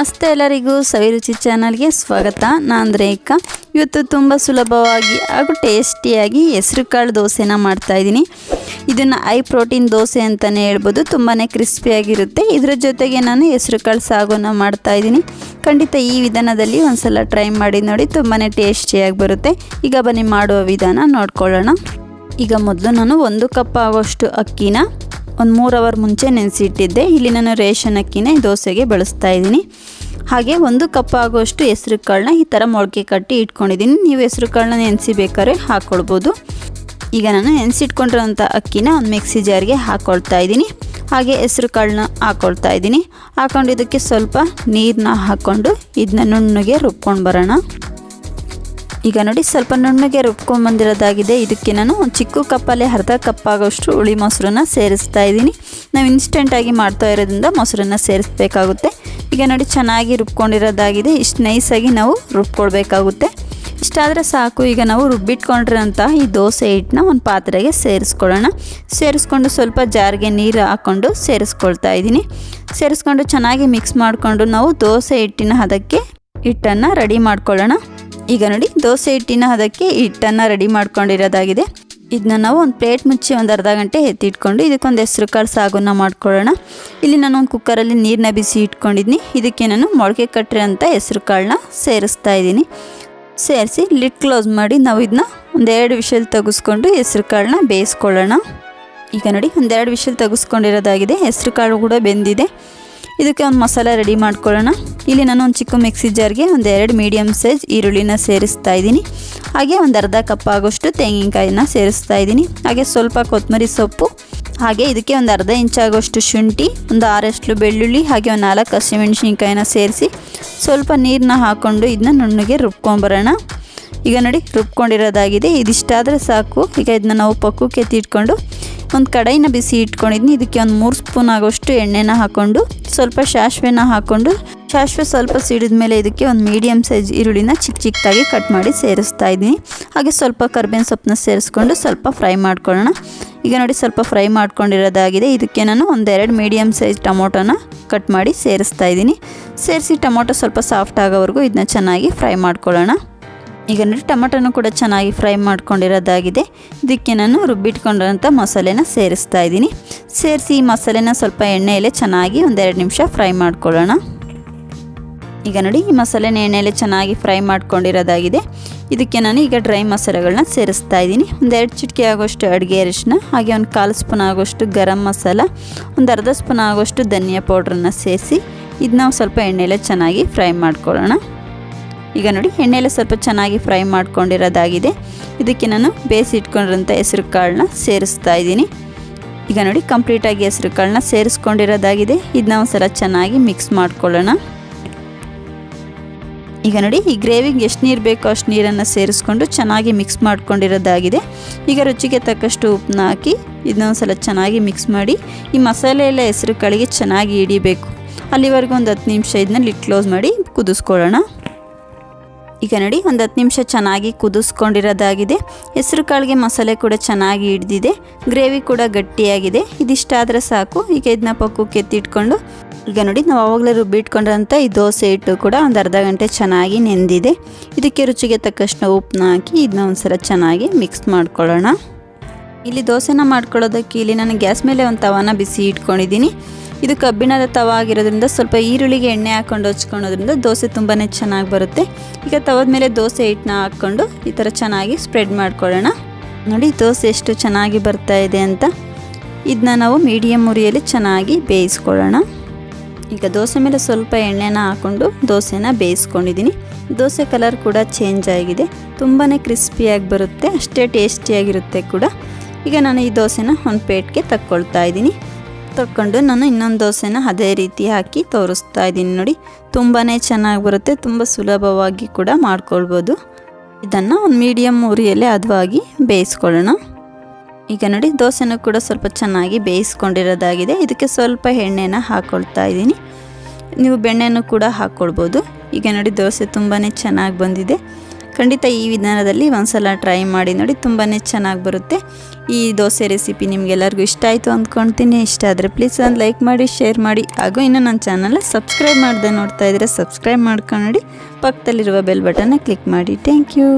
ನಮಸ್ತೆ ಎಲ್ಲರಿಗೂ ಸವಿರುಚಿ ಚಾನಲ್ಗೆ ಸ್ವಾಗತ. ನಾನು ರೇಖಾ. ಇವತ್ತು ತುಂಬ ಸುಲಭವಾಗಿ ಹಾಗೂ ಟೇಸ್ಟಿಯಾಗಿ ಹೆಸರು ಕಾಳು ದೋಸೆನ ಮಾಡ್ತಾಯಿದ್ದೀನಿ ಇದನ್ನು ಹೈ ಪ್ರೋಟೀನ್ ದೋಸೆ ಅಂತಲೇ ಹೇಳ್ಬೋದು. ತುಂಬಾ ಕ್ರಿಸ್ಪಿಯಾಗಿರುತ್ತೆ ಇದರ ಜೊತೆಗೆ ನಾನು ಹೆಸರು ಕಾಳು ಸಾಗುನ ಮಾಡ್ತಾಯಿದ್ದೀನಿ ಖಂಡಿತ ಈ ವಿಧಾನದಲ್ಲಿ ಒಂದ್ಸಲ ಟ್ರೈ ಮಾಡಿ ನೋಡಿ ತುಂಬಾ ಟೇಸ್ಟಿಯಾಗಿ ಬರುತ್ತೆ. ಈಗ ಬನ್ನಿ ಮಾಡುವ ವಿಧಾನ ನೋಡ್ಕೊಳ್ಳೋಣ. ಈಗ ಮೊದಲು ನಾನು ಒಂದು ಕಪ್ ಆಗೋಷ್ಟು ಅಕ್ಕಿನ ಒಂದು ಮೂರು ಅವರ್ ಮುಂಚೆ ನೆನೆಸಿಟ್ಟಿದ್ದೆ. ಇಲ್ಲಿ ನಾನು ರೇಷನ್ ಅಕ್ಕಿನೇ ದೋಸೆಗೆ ಬಳಸ್ತಾ ಇದ್ದೀನಿ. ಹಾಗೆ ಒಂದು ಕಪ್ ಆಗುವಷ್ಟು ಹೆಸ್ರು ಕಾಳನ್ನ ಈ ಥರ ಮೊಳಕೆ ಕಟ್ಟಿ ಇಟ್ಕೊಂಡಿದ್ದೀನಿ. ನೀವು ಹೆಸ್ರು ಕಾಳನ್ನ ನೆನೆಸಿ ಬೇಕಾದ್ರೆ ಹಾಕ್ಕೊಳ್ಬೋದು ಈಗ ನಾನು ನೆನೆಸಿಟ್ಕೊಂಡಿರೋಂಥ ಅಕ್ಕಿನ ಒಂದು ಮಿಕ್ಸಿ ಜಾರ್ಗೆ ಹಾಕ್ಕೊಳ್ತಾ ಇದ್ದೀನಿ. ಹಾಗೆ ಹೆಸ್ರು ಕಾಳನ್ನ ಹಾಕ್ಕೊಳ್ತಾ ಇದ್ದೀನಿ. ಹಾಕೊಂಡು ಇದಕ್ಕೆ ಸ್ವಲ್ಪ ನೀರನ್ನ ಹಾಕ್ಕೊಂಡು ಇದನ್ನ ನುಣ್ಣಗೆ ರುಬ್ಕೊಂಡು ಬರೋಣ. ಈಗ ನೋಡಿ ಸ್ವಲ್ಪ ನುಣ್ಣಗೆ ರುಬ್ಕೊಂಬಂದಿರೋದಾಗಿದೆ ಇದಕ್ಕೆ ನಾನು ಚಿಕ್ಕ ಕಪ್ಪಲ್ಲಿ ಅರ್ಧ ಕಪ್ ಆಗೋಷ್ಟು ಹುಳಿ ಮೊಸರನ್ನ ಸೇರಿಸ್ತಾ ಇದ್ದೀನಿ. ನಾವು ಇನ್ಸ್ಟೆಂಟಾಗಿ ಮಾಡ್ತಾ ಇರೋದ್ರಿಂದ ಮೊಸರನ್ನ ಸೇರಿಸ್ಬೇಕಾಗುತ್ತೆ. ಈಗ ನೋಡಿ ಚೆನ್ನಾಗಿ ರುಬ್ಕೊಂಡಿರೋದಾಗಿದೆ. ಇಷ್ಟು ನೈಸಾಗಿ ನಾವು ರುಬ್ಕೊಳ್ಬೇಕಾಗುತ್ತೆ. ಇಷ್ಟಾದರೆ ಸಾಕು. ಈಗ ನಾವು ರುಬ್ಬಿಟ್ಕೊಂಡಿರೋಂಥ ಈ ದೋಸೆ ಹಿಟ್ಟನ್ನ ಒಂದು ಪಾತ್ರೆಗೆ ಸೇರಿಸ್ಕೊಳ್ಳೋಣ. ಸೇರಿಸ್ಕೊಂಡು ಸ್ವಲ್ಪ ಜಾರಿಗೆ ನೀರು ಹಾಕ್ಕೊಂಡು ಸೇರಿಸ್ಕೊಳ್ತಾ ಇದ್ದೀನಿ. ಸೇರಿಸ್ಕೊಂಡು ಚೆನ್ನಾಗಿ ಮಿಕ್ಸ್ ಮಾಡಿಕೊಂಡು ನಾವು ದೋಸೆ ಹಿಟ್ಟಿನ ಹದಕ್ಕೆ ಹಿಟ್ಟನ್ನು ರೆಡಿ ಮಾಡ್ಕೊಳ್ಳೋಣ. ಈಗ ನೋಡಿ, ದೋಸೆ ಹಿಟ್ಟಿನ ಅದಕ್ಕೆ ಹಿಟ್ಟನ್ನು ರೆಡಿ ಮಾಡ್ಕೊಂಡಿರೋದಾಗಿದೆ. ಇದನ್ನ ನಾವು ಒಂದು ಪ್ಲೇಟ್ ಮುಚ್ಚಿ ಒಂದು ಅರ್ಧ ಗಂಟೆ ಎತ್ತಿಟ್ಕೊಂಡು ಇದಕ್ಕೊಂದು ಹೆಸ್ರು ಕಾಳು ಸಾಗುನ ಮಾಡ್ಕೊಳ್ಳೋಣ. ಇಲ್ಲಿ ನಾನು ಒಂದು ಕುಕ್ಕರಲ್ಲಿ ನೀರನ್ನ ಬಿಸಿ ಇಟ್ಕೊಂಡಿದ್ದೀನಿ ಇದಕ್ಕೆ ನಾನು ಮೊಳಕೆ ಕಟ್ರೆ ಅಂತ ಹೆಸ್ರು ಕಾಳನ್ನ ಸೇರಿಸ್ತಾ ಇದ್ದೀನಿ. ಸೇರಿಸಿ ಲಿಡ್ ಕ್ಲೋಸ್ ಮಾಡಿ ನಾವು ಇದನ್ನ ಒಂದೆರಡು ವಿಷಲ್ ತೆಗೆಸ್ಕೊಂಡು ಹೆಸ್ರು ಕಾಳನ್ನ ಬೇಯಿಸ್ಕೊಳ್ಳೋಣ. ಈಗ ನೋಡಿ ಒಂದೆರಡು ವಿಷಲ್ ತೆಗೆಸ್ಕೊಂಡಿರೋದಾಗಿದೆ. ಹೆಸ್ರು ಕಾಳು ಕೂಡ ಬೆಂದಿದೆ. ಇದಕ್ಕೆ ಒಂದು ಮಸಾಲೆ ರೆಡಿ ಮಾಡ್ಕೊಳ್ಳೋಣ. ಇಲ್ಲಿ ನಾನು ಒಂದು ಚಿಕ್ಕ ಮಿಕ್ಸಿ ಜಾರ್ಗೆ ಒಂದು ಎರಡು ಮೀಡಿಯಮ್ ಸೈಜ್ ಈರುಳ್ಳಿನ ಸೇರಿಸ್ತಾ ಇದ್ದೀನಿ. ಹಾಗೆ ಒಂದು ಅರ್ಧ ಕಪ್ ಆಗೋಷ್ಟು ತೆಂಗಿನಕಾಯಿನ ಸೇರಿಸ್ತಾ ಇದ್ದೀನಿ. ಹಾಗೆ ಸ್ವಲ್ಪ ಕೊತ್ತಂಬರಿ ಸೊಪ್ಪು, ಹಾಗೆ ಇದಕ್ಕೆ ಒಂದು ಅರ್ಧ ಇಂಚಾಗೋಷ್ಟು ಶುಂಠಿ, ಒಂದು ಆರಷ್ಟು ಬೆಳ್ಳುಳ್ಳಿ, ಹಾಗೆ ಒಂದು ನಾಲ್ಕು ಹಸಿಮೆಣಸಿನ್ಕಾಯಿನ ಸೇರಿಸಿ ಸ್ವಲ್ಪ ನೀರನ್ನ ಹಾಕ್ಕೊಂಡು ಇದನ್ನ ನುಣ್ಣಗೆ ರುಬ್ಕೊಂಬರೋಣ ಈಗ ನೋಡಿ ರುಬ್ಕೊಂಡಿರೋದಾಗಿದೆ. ಇದಿಷ್ಟಾದರೆ ಸಾಕು. ಈಗ ಇದನ್ನ ನಾವು ಪಕ್ಕಕ್ಕೆ ಎತ್ತಿಟ್ಕೊಂಡು ಒಂದು ಕಡಾಯಿನ ಬಿಸಿ ಇಟ್ಕೊಂಡಿದ್ದೀನಿ ಇದಕ್ಕೆ ಒಂದು ಮೂರು ಸ್ಪೂನ್ ಆಗೋಷ್ಟು ಎಣ್ಣೆನ ಹಾಕ್ಕೊಂಡು ಸ್ವಲ್ಪ ಸಾಸಿವೆನ ಹಾಕ್ಕೊಂಡು ಸಾಸಿವೆ ಸ್ವಲ್ಪ ಸಿಡಿದ ಮೇಲೆ ಇದಕ್ಕೆ ಒಂದು ಮೀಡಿಯಮ್ ಸೈಜ್ ಈರುಳ್ಳಿನ ಚಿಕ್ಕ ಚಿಕ್ಕದಾಗಿ ಕಟ್ ಮಾಡಿ ಸೇರಿಸ್ತಾ ಇದ್ದೀನಿ. ಹಾಗೆ ಸ್ವಲ್ಪ ಕರ್ಬೇವಿನ ಸೊಪ್ಪನ್ನ ಸೇರಿಸ್ಕೊಂಡು ಸ್ವಲ್ಪ ಫ್ರೈ ಮಾಡ್ಕೊಳ್ಳೋಣ. ಈಗ ನೋಡಿ ಸ್ವಲ್ಪ ಫ್ರೈ ಮಾಡ್ಕೊಂಡಿರೋದಾಗಿದೆ. ಇದಕ್ಕೆ ನಾನು ಒಂದೆರಡು ಮೀಡಿಯಮ್ ಸೈಜ್ ಟೊಮೊಟೊನ ಕಟ್ ಮಾಡಿ ಸೇರಿಸ್ತಾ ಇದ್ದೀನಿ. ಸೇರಿಸಿ ಟೊಮೊಟೊ ಸ್ವಲ್ಪ ಸಾಫ್ಟ್ ಆಗೋವರೆಗೂ ಇದನ್ನ ಚೆನ್ನಾಗಿ ಫ್ರೈ ಮಾಡ್ಕೊಳ್ಳೋಣ. ಈಗ ನೋಡಿ ಟೊಮೊಟೊನೂ ಕೂಡ ಚೆನ್ನಾಗಿ ಫ್ರೈ ಮಾಡ್ಕೊಂಡಿರೋದಾಗಿದೆ. ಇದಕ್ಕೆ ನಾನು ರುಬ್ಬಿಟ್ಕೊಂಡಿರೋಂಥ ಮಸಾಲೆನ ಸೇರಿಸ್ತಾ ಇದ್ದೀನಿ. ಸೇರಿಸಿ ಈ ಮಸಾಲೆನ ಸ್ವಲ್ಪ ಎಣ್ಣೆಯಲ್ಲೇ ಚೆನ್ನಾಗಿ ಒಂದೆರಡು ನಿಮಿಷ ಫ್ರೈ ಮಾಡ್ಕೊಳ್ಳೋಣ. ಈಗ ನೋಡಿ, ಈ ಮಸಾಲೆನ ಎಣ್ಣೆಯಲ್ಲಿ ಚೆನ್ನಾಗಿ ಫ್ರೈ ಮಾಡ್ಕೊಂಡಿರೋದಾಗಿದೆ. ಇದಕ್ಕೆ ನಾನು ಈಗ ಡ್ರೈ ಮಸಾಲೆಗಳನ್ನ ಸೇರಿಸ್ತಾ ಇದ್ದೀನಿ. ಒಂದು ಎರಡು ಚಿಟಿಕೆ ಆಗೋಷ್ಟು ಅಡುಗೆ ಅರಿಶಿನ ಹಾಗೆ ಒಂದು ಕಾಲು ಸ್ಪೂನ್ ಆಗೋಷ್ಟು ಗರಂ ಮಸಾಲ, ಒಂದು ಅರ್ಧ ಸ್ಪೂನ್ ಆಗೋಷ್ಟು ಧನಿಯಾ ಪೌಡ್ರನ್ನ ಸೇರಿಸಿ ಇದನ್ನ ಸ್ವಲ್ಪ ಎಣ್ಣೆಯಲ್ಲಿ ಚೆನ್ನಾಗಿ ಫ್ರೈ ಮಾಡ್ಕೊಳ್ಳೋಣ. ಈಗ ನೋಡಿ ಎಣ್ಣೆಯಲ್ಲಿ ಸ್ವಲ್ಪ ಚೆನ್ನಾಗಿ ಫ್ರೈ ಮಾಡ್ಕೊಂಡಿರೋದಾಗಿದೆ. ಇದಕ್ಕೆ ನಾನು ಬೇಯಿಸಿ ಇಟ್ಕೊಂಡಿರೋಂಥ ಹೆಸರು ಕಾಳನ್ನ ಸೇರಿಸ್ತಾ ಇದ್ದೀನಿ. ಈಗ ನೋಡಿ, ಕಂಪ್ಲೀಟಾಗಿ ಹೆಸರು ಕಾಳನ್ನ ಸೇರಿಸ್ಕೊಂಡಿರೋದಾಗಿದೆ. ಇದನ್ನ ಒಂದ್ಸಲ ಚೆನ್ನಾಗಿ ಮಿಕ್ಸ್ ಮಾಡ್ಕೊಳ್ಳೋಣ. ಈಗ ನೋಡಿ, ಈ ಗ್ರೇವಿಗೆ ಎಷ್ಟು ನೀರು ಬೇಕೋ ಅಷ್ಟು ನೀರನ್ನು ಸೇರಿಸ್ಕೊಂಡು ಚೆನ್ನಾಗಿ ಮಿಕ್ಸ್ ಮಾಡ್ಕೊಂಡಿರೋದಾಗಿದೆ. ಈಗ ರುಚಿಗೆ ತಕ್ಕಷ್ಟು ಉಪ್ಪನ್ನ ಹಾಕಿ ಇದನ್ನೊಂದ್ಸಲ ಚೆನ್ನಾಗಿ ಮಿಕ್ಸ್ ಮಾಡಿ, ಈ ಮಸಾಲೆ ಎಲ್ಲ ಹೆಸರು ಕಾಳಿಗೆ ಚೆನ್ನಾಗಿ ಹಿಡಿಬೇಕು. ಅಲ್ಲಿವರೆಗೂ ಒಂದು ಹತ್ತು ನಿಮಿಷ ಇದನ್ನ ಕ್ಲೋಸ್ ಮಾಡಿ ಕುದಿಸ್ಕೊಳ್ಳೋಣ. ಈಗ ನೋಡಿ, ಒಂದು ಹತ್ತು ನಿಮಿಷ ಚೆನ್ನಾಗಿ ಕುದಿಸ್ಕೊಂಡಿರೋದಾಗಿದೆ. ಹೆಸರು ಕಾಳಿಗೆ ಮಸಾಲೆ ಕೂಡ ಚೆನ್ನಾಗಿ ಹಿಡಿದಿದೆ. ಗ್ರೇವಿ ಕೂಡ ಗಟ್ಟಿಯಾಗಿದೆ. ಇದಿಷ್ಟಾದರೆ ಸಾಕು. ಈಗ ಇದನ್ನ ಪಕ್ಕಕ್ಕೆ ಎತ್ತಿಟ್ಕೊಂಡು ಈಗ ನೋಡಿ, ನಾವು ಆವಾಗಲೇ ರುಬ್ಬಿಟ್ಕೊಂಡಿರೋಂಥ ಈ ದೋಸೆ ಹಿಟ್ಟು ಕೂಡ ಒಂದು ಅರ್ಧ ಗಂಟೆ ಚೆನ್ನಾಗಿ ನೆಂದಿದೆ. ಇದಕ್ಕೆ ರುಚಿಗೆ ತಕ್ಕಷ್ಟು ಉಪ್ಪನ್ನ ಹಾಕಿ ಇದನ್ನ ಒಂದ್ಸಲ ಚೆನ್ನಾಗಿ ಮಿಕ್ಸ್ ಮಾಡ್ಕೊಳ್ಳೋಣ. ಇಲ್ಲಿ ದೋಸೆನ ಮಾಡ್ಕೊಳ್ಳೋದಕ್ಕೆ ಇಲ್ಲಿ ನಾನು ಗ್ಯಾಸ್ ಮೇಲೆ ಒಂದು ತವನ ಬಿಸಿ ಇಟ್ಕೊಂಡಿದ್ದೀನಿ. ಇದು ಕಬ್ಬಿಣದ ತವ ಆಗಿರೋದ್ರಿಂದ ಸ್ವಲ್ಪ ಈರುಳ್ಳಿಗೆ ಎಣ್ಣೆ ಹಾಕ್ಕೊಂಡು ಹಚ್ಕೊಳೋದ್ರಿಂದ ದೋಸೆ ತುಂಬಾ ಚೆನ್ನಾಗಿ ಬರುತ್ತೆ. ಈಗ ತವದ ಮೇಲೆ ದೋಸೆ ಹಿಟ್ಟನ್ನ ಹಾಕ್ಕೊಂಡು ಈ ಥರ ಚೆನ್ನಾಗಿ ಸ್ಪ್ರೆಡ್ ಮಾಡ್ಕೊಳ್ಳೋಣ. ನೋಡಿ, ದೋಸೆ ಎಷ್ಟು ಚೆನ್ನಾಗಿ ಬರ್ತಾ ಇದೆ ಅಂತ. ಇದನ್ನ ನಾವು ಮೀಡಿಯಮ್ ಉರಿಯಲ್ಲಿ ಚೆನ್ನಾಗಿ ಬೇಯಿಸ್ಕೊಳ್ಳೋಣ. ಈಗ ದೋಸೆ ಮೇಲೆ ಸ್ವಲ್ಪ ಎಣ್ಣೆನ ಹಾಕ್ಕೊಂಡು ದೋಸೆನ ಬೇಯಿಸ್ಕೊಂಡಿದ್ದೀನಿ. ದೋಸೆ ಕಲರ್ ಕೂಡ ಚೇಂಜ್ ಆಗಿದೆ. ತುಂಬಾ ಕ್ರಿಸ್ಪಿಯಾಗಿ ಬರುತ್ತೆ, ಅಷ್ಟೇ ಟೇಸ್ಟಿಯಾಗಿರುತ್ತೆ ಕೂಡ. ಈಗ ನಾನು ಈ ದೋಸೆನ ಒಂದು ಪ್ಲೇಟ್ಗೆ ತಕ್ಕೊಳ್ತಾ ಇದ್ದೀನಿ. ತಕ್ಕೊಂಡು ನಾನು ಇನ್ನೊಂದು ದೋಸೆನ ಅದೇ ರೀತಿ ಹಾಕಿ ತೋರಿಸ್ತಾ ಇದ್ದೀನಿ ನೋಡಿ. ತುಂಬಾ ಚೆನ್ನಾಗಿ ಬರುತ್ತೆ, ತುಂಬ ಸುಲಭವಾಗಿ ಕೂಡ ಮಾಡ್ಕೊಳ್ಬೋದು. ಇದನ್ನು ಒಂದು ಮೀಡಿಯಮ್ ಉರಿಯಲ್ಲಿ ಹದವಾಗಿ ಬೇಯಿಸ್ಕೊಳ್ಳೋಣ. ಈಗ ನೋಡಿ, ದೋಸೆನೂ ಕೂಡ ಸ್ವಲ್ಪ ಚೆನ್ನಾಗಿ ಬೇಯಿಸ್ಕೊಂಡಿರೋದಾಗಿದೆ. ಇದಕ್ಕೆ ಸ್ವಲ್ಪ ಎಣ್ಣೆನ ಹಾಕ್ಕೊಳ್ತಾ ಇದ್ದೀನಿ. ನೀವು ಬೆಣ್ಣೆನೂ ಕೂಡ ಹಾಕ್ಕೊಳ್ಬೋದು ಈಗ ನೋಡಿ, ದೋಸೆ ತುಂಬಾ ಚೆನ್ನಾಗಿ ಬಂದಿದೆ. ಖಂಡಿತ ಈ ವಿಧಾನದಲ್ಲಿ ಒಂದ್ಸಲ ಟ್ರೈ ಮಾಡಿ ನೋಡಿ ತುಂಬಾ ಚೆನ್ನಾಗಿ ಬರುತ್ತೆ. ಈ ದೋಸೆ ರೆಸಿಪಿ ನಿಮಗೆಲ್ಲರಿಗೂ ಇಷ್ಟ ಆಯಿತು ಅಂದ್ಕೊಳ್ತೀನಿ ಇಷ್ಟ ಆದರೆ ಪ್ಲೀಸ್ ಒಂದು ಲೈಕ್ ಮಾಡಿ, ಶೇರ್ ಮಾಡಿ. ಹಾಗೂ ಇನ್ನೂ ನನ್ನ ಚಾನಲ್ ಸಬ್ಸ್ಕ್ರೈಬ್ ಮಾಡದೆ ನೋಡ್ತಾ ಇದ್ದರೆ ಸಬ್ಸ್ಕ್ರೈಬ್ ಮಾಡ್ಕೊಂಡು. ಪಕ್ಕದಲ್ಲಿರುವ ಬೆಲ್ ಬಟನ್ನ ಕ್ಲಿಕ್ ಮಾಡಿ. Thank you.